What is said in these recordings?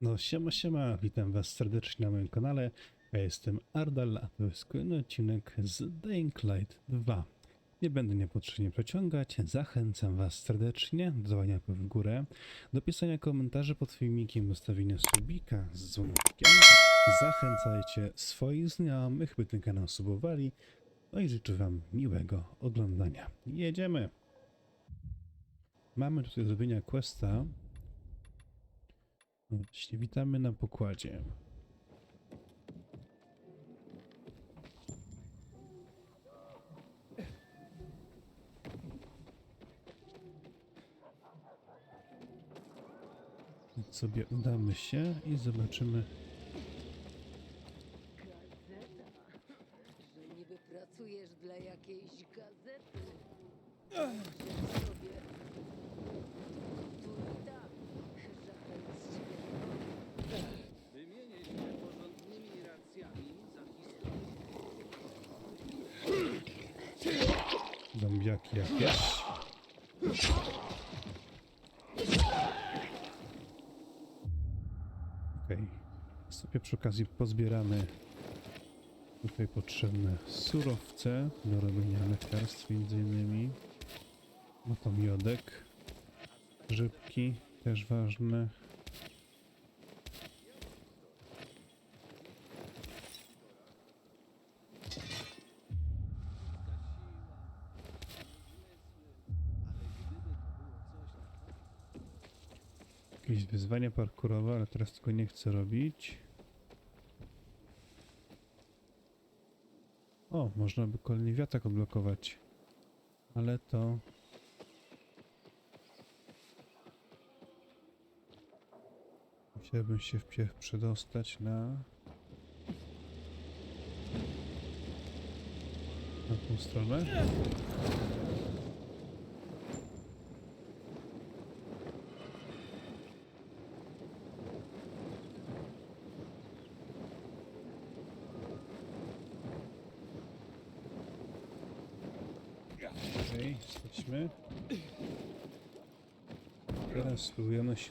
No siema siema, witam was serdecznie na moim kanale. Ja jestem Ardal, a to jest kolejny odcinek z Dying Light 2. Nie będę niepotrzebnie przeciągać, zachęcam was serdecznie do dawania w górę, do pisania komentarzy pod filmikiem, ustawienia subika z dzwoneczkiem. Zachęcajcie swoich znajomych, by ten kanał subowali. No i życzę wam miłego oglądania. Jedziemy! Mamy tutaj do zrobienia questa, Właśnie, witamy na pokładzie. Sobie udamy się i zobaczymy. że niby pracujesz dla jakiejś gazety. Myślę sobie, tu i tam, żaden z ciebie Wymienię się porządnymi racjami za historię. Zombiaki jakieś. Okej. Sobie przy okazji pozbieramy tutaj potrzebne surowce do robienia lekarstw między innymi. No to miodek. Też ważne. Jakieś wyzwania parkurowe, ale teraz tego nie chcę robić. O, można by kolejny wiatrak odblokować. Ale to... Musiałbym się wpierw przedostać na... Na tą stronę. Okej, jesteśmy. Teraz spróbujemy się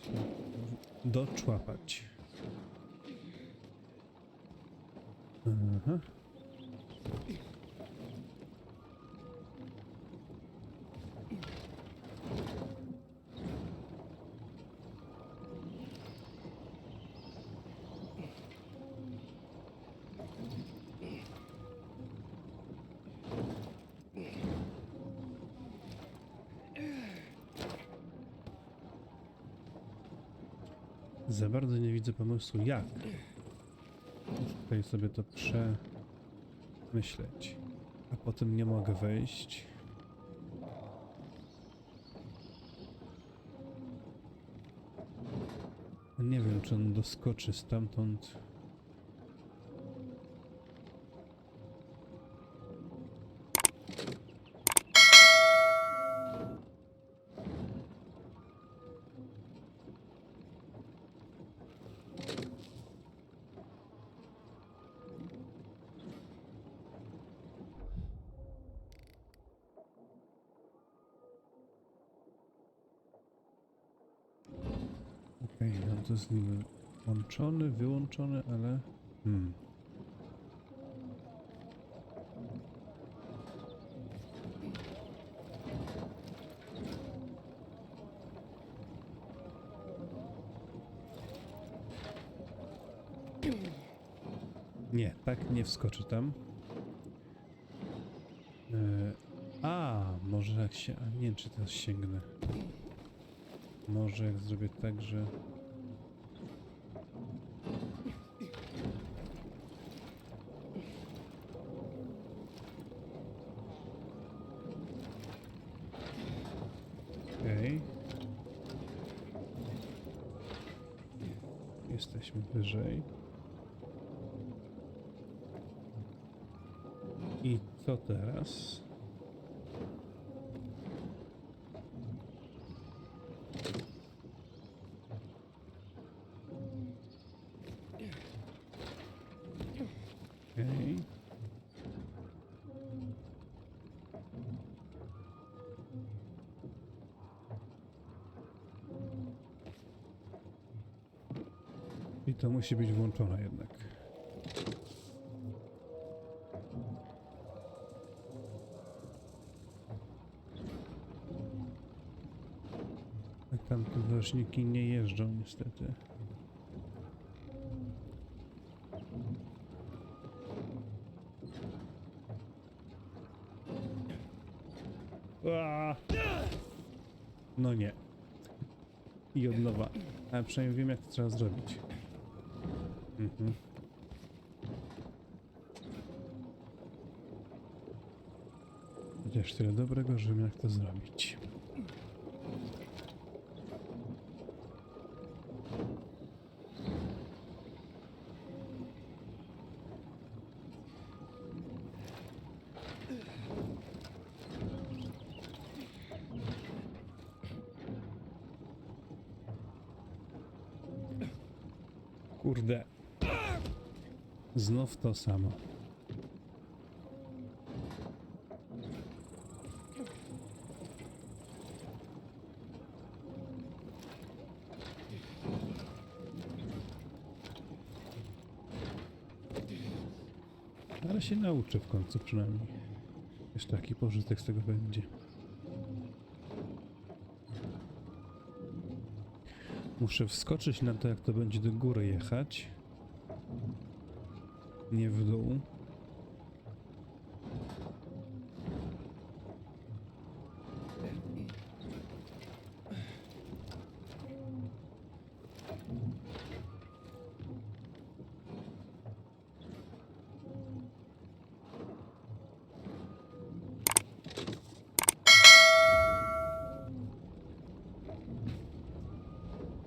doczłapać. Aha. Za bardzo nie widzę pomysłu jak. Tutaj sobie to przemyśleć. A potem nie mogę wejść. Nie wiem, czy on doskoczy stamtąd. Okej, okay, to jest niby włączony, wyłączony, ale... Hmm. Nie, tak nie wskoczy tam. E, a, może jak się... A nie wiem, czy teraz sięgnę. Może jak zrobię tak, że... Okej. Jesteśmy wyżej. I co teraz? Okej. I to musi być włączone jednak. Tak tam te nie jeżdżą niestety. No nie. I od nowa. Ale przynajmniej wiem jak to trzeba zrobić. Mhm. Chociaż tyle dobrego, że wiem jak to zrobić. Znów to samo. Ale się nauczę w końcu przynajmniej. Jeszcze taki pożytek z tego będzie. Muszę wskoczyć na to, jak to będzie do góry jechać. Nie w dół.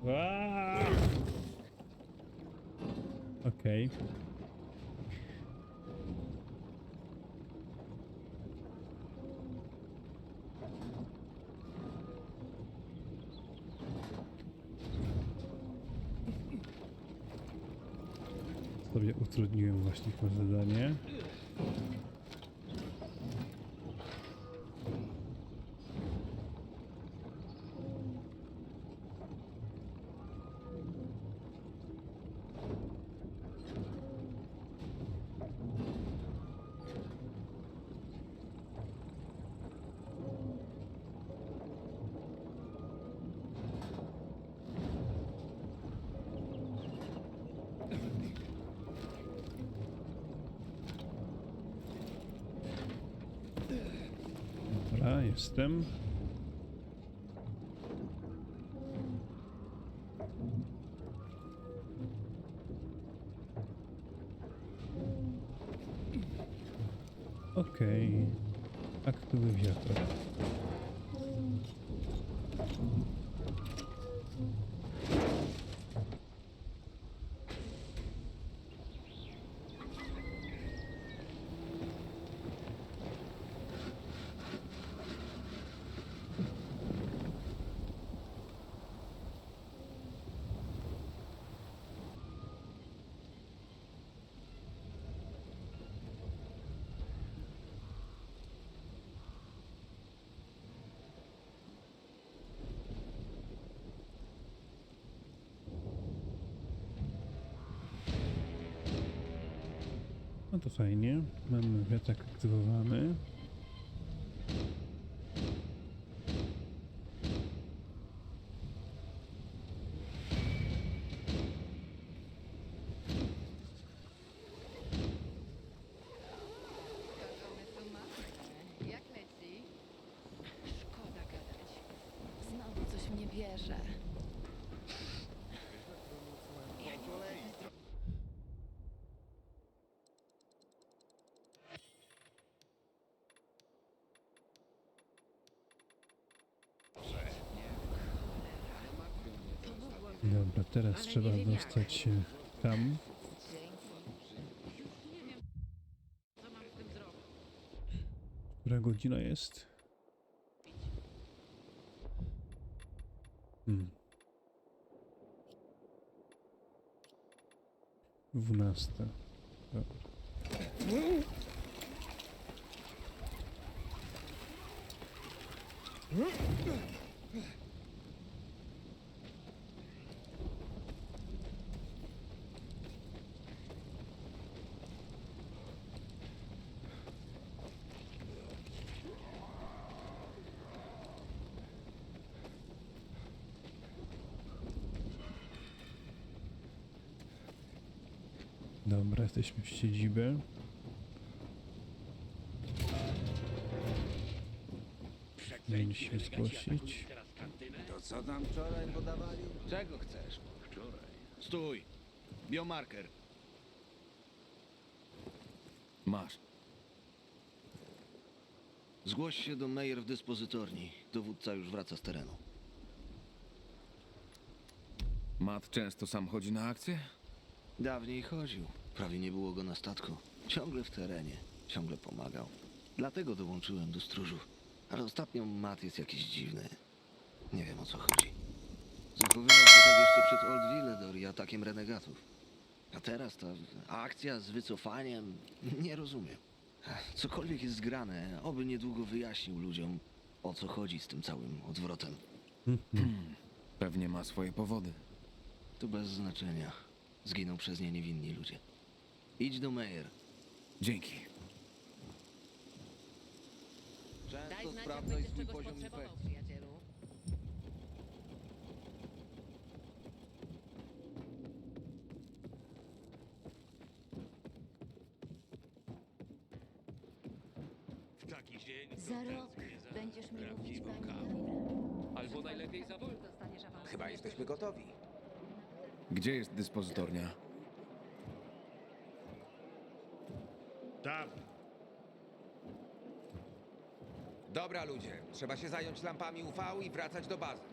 Aaa! Okej. Sobie utrudniłem właśnie to zadanie. Dobra, jestem. Okej. Aktywy wiatr. To fajnie. Mamy wiatrak aktywowany. Jak leci? Szkoda gadać. Znowu coś. Ja nie mogę bez dro- Teraz trzeba dostać się tam. Która godzina jest? Hmm. Dwunasta. Dobra. Dobra, jesteśmy w siedzibie. Mieliśmy zgłosić. To co tam wczoraj podawali? Czego chcesz? Stój! Biomarker. Masz. Zgłoś się do Meyer w dyspozytorni. Dowódca już wraca z terenu. Matt często sam chodzi na akcję? Dawniej chodził. Prawie nie było go na statku. Ciągle w terenie. Ciągle pomagał. Dlatego dołączyłem do stróżów. Ale ostatnio Matt jest jakiś dziwny. Nie wiem o co chodzi. Zachowywał się tak jeszcze przed Old Villedor i atakiem renegatów. A teraz ta akcja z wycofaniem... Nie rozumiem. Cokolwiek jest zgrane, oby niedługo wyjaśnił ludziom, o co chodzi z tym całym odwrotem. Pewnie ma swoje powody. To bez znaczenia. Zginą przez nie niewinni ludzie. Idź do Meyer. Dzięki. Daj Często znać, jak będziesz swój czegoś poziom potrzebował, infekcji. przyjacielu. W taki dzień to Za rok za będziesz mi mówić prawdziwą pani. Albo najlepiej za wolno. Dostaniesz awans. Chyba jesteśmy gotowi. Gdzie jest dyspozytornia? Tam. Dobra ludzie, trzeba się zająć lampami UV i wracać do bazy.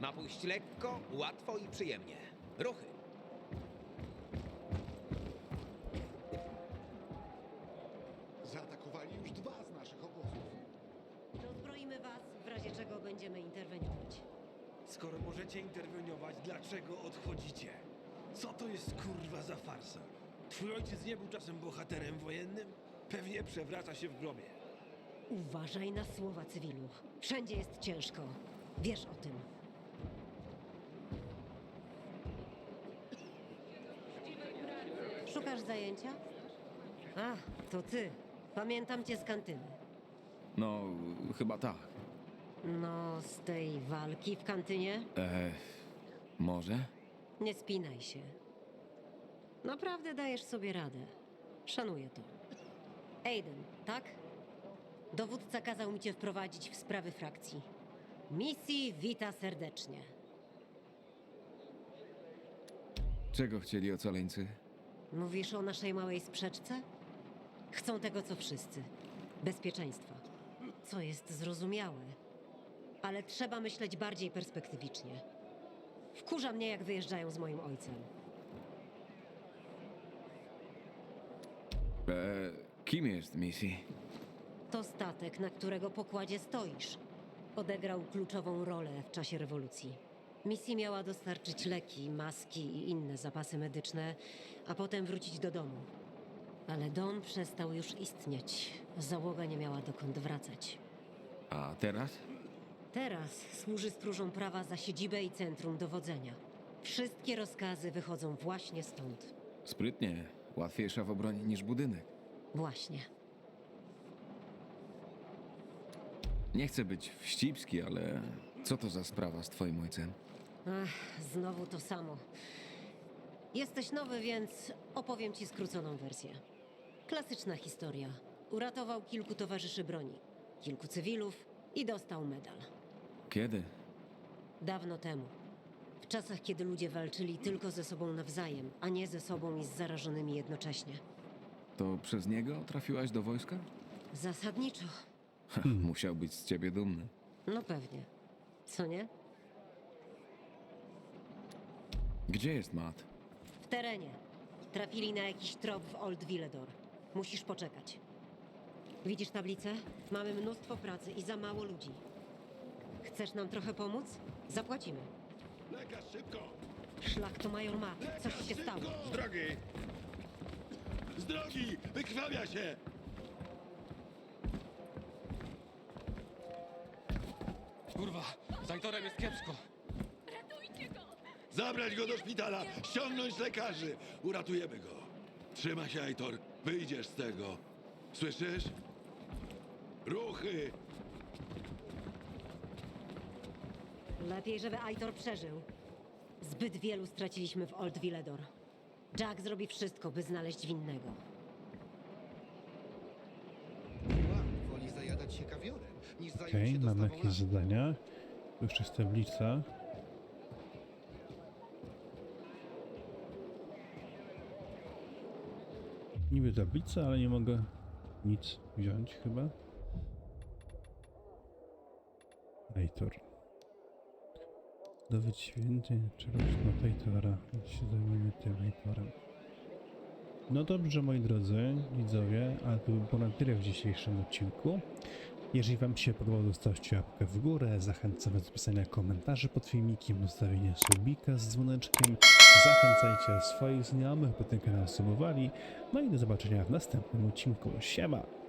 Ma pójść lekko, łatwo i przyjemnie. Ruchy. Zaatakowali już dwa z naszych obozów. Rozbroimy was, w razie czego będziemy interweniować. Skoro możecie interweniować, dlaczego odchodzicie? Co to jest kurwa za farsa? Twój ojciec nie był czasem bohaterem wojennym? Pewnie przewraca się w grobie. Uważaj na słowa cywilu. Wszędzie jest ciężko. Wiesz o tym. Szukasz zajęcia? A, to ty. Pamiętam cię z kantyny. No, chyba tak. No, z tej walki w kantynie? E, może? Nie spinaj się. Naprawdę dajesz sobie radę. Szanuję to. Aiden, tak? Dowódca kazał mi cię wprowadzić w sprawy frakcji. Misji wita serdecznie. Czego chcieli ocaleńcy? Mówisz o naszej małej sprzeczce? Chcą tego, co wszyscy. Bezpieczeństwa. Co jest zrozumiałe. Ale trzeba myśleć bardziej perspektywicznie. Wkurza mnie, jak wyjeżdżają z moim ojcem. E, kim jest Missy? To statek, na którego pokładzie stoisz. Odegrał kluczową rolę w czasie rewolucji. Misji miała dostarczyć leki, maski i inne zapasy medyczne, a potem wrócić do domu. Ale Don przestał już istnieć. Załoga nie miała dokąd wracać. A teraz? Teraz służy stróżom prawa za siedzibę i centrum dowodzenia. Wszystkie rozkazy wychodzą właśnie stąd. Sprytnie. Łatwiejsza w obronie niż budynek. Właśnie. Nie chcę być wścibski, ale co to za sprawa z twoim ojcem? Ach, znowu to samo. Jesteś nowy, więc opowiem ci skróconą wersję. Klasyczna historia. Uratował kilku towarzyszy broni, kilku cywilów i dostał medal. Kiedy? Dawno temu. W czasach, kiedy ludzie walczyli tylko ze sobą nawzajem, a nie ze sobą i z zarażonymi jednocześnie. To przez niego trafiłaś do wojska? Zasadniczo. Ha, Musiał być z ciebie dumny. No pewnie. Co nie? Gdzie jest Matt? W terenie. Trafili na jakiś trop w Old Villedor. Musisz poczekać. Widzisz tablicę? Mamy mnóstwo pracy i za mało ludzi. Chcesz nam trochę pomóc? Zapłacimy. Lekarz, szybko! Szlak to major ma. Coś się stało. Z drogi! Z drogi! Wykrwawia się! Kurwa, z Aitorem jest kiepsko. Zabrać go do szpitala! Ściągnąć lekarzy! Uratujemy go! Trzyma się, Aitor! Wyjdziesz z tego! Słyszysz? Ruchy! Lepiej, żeby Aitor przeżył. Zbyt wielu straciliśmy w Old Villedor. Jack zrobi wszystko, by znaleźć winnego. Wow, woli zajadać się kawiorem, niż zająć Okej, się mamy dostawą jakieś zadania. Tu jeszcze jest tablica. Niby tablica, ale nie mogę nic wziąć chyba. Aitor. Dowiedz się więcej czegoś na Taitora. Więc się zajmiemy tym Aitorem. No dobrze, moi drodzy widzowie, a to był ponad tyle w dzisiejszym odcinku. Jeżeli Wam się podobało, zostawcie łapkę w górę. Zachęcam do pisania komentarzy pod filmikiem, zostawienia subika z dzwoneczkiem. Zachęcajcie swoich znajomych, by ten kanał subowali. No i do zobaczenia w następnym odcinku. Siema!